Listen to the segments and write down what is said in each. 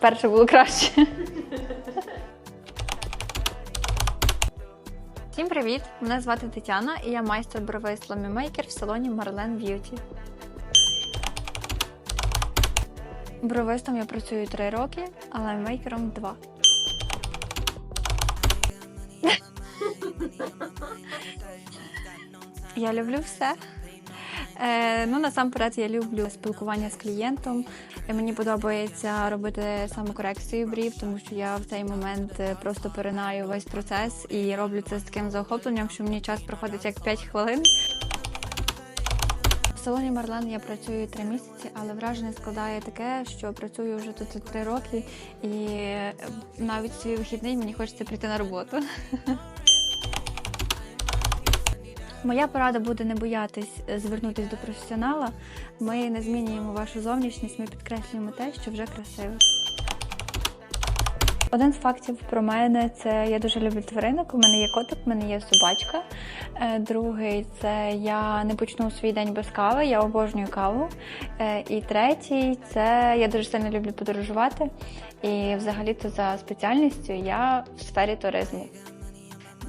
перше було краще. Всім привіт! Мене звати Тетяна і я майстер бровей сломімейкер в салоні Marlen Beauty. Бровистом я працюю 3 роки, а лаймейкером 2. Я люблю все. Е, ну, насамперед, я люблю спілкування з клієнтом. Мені подобається робити самокорекцію брів, тому що я в цей момент е, просто перенаю весь процес і роблю це з таким заохопленням, що мені час проходить як 5 хвилин. В салоні Марлен я працюю три місяці, але враження складає таке, що працюю вже тут три роки, і е, навіть свій вихідний мені хочеться прийти на роботу. Моя порада буде не боятись е, звернутись до професіонала. Ми не змінюємо вашу зовнішність, ми підкреслюємо те, що вже красиво. Один з фактів про мене це я дуже люблю тваринок. У мене є котик, у мене є собачка. Е, Другий це я не почну свій день без кави, я обожнюю каву. Е, І третій це я дуже сильно люблю подорожувати. І взагалі-то за спеціальністю я в сфері туризму.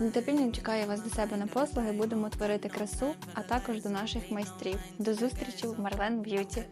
З нетерпінням чекаю вас до себе на послуги. Будемо творити красу, а також до наших майстрів. До зустрічі в Марлен Beauty.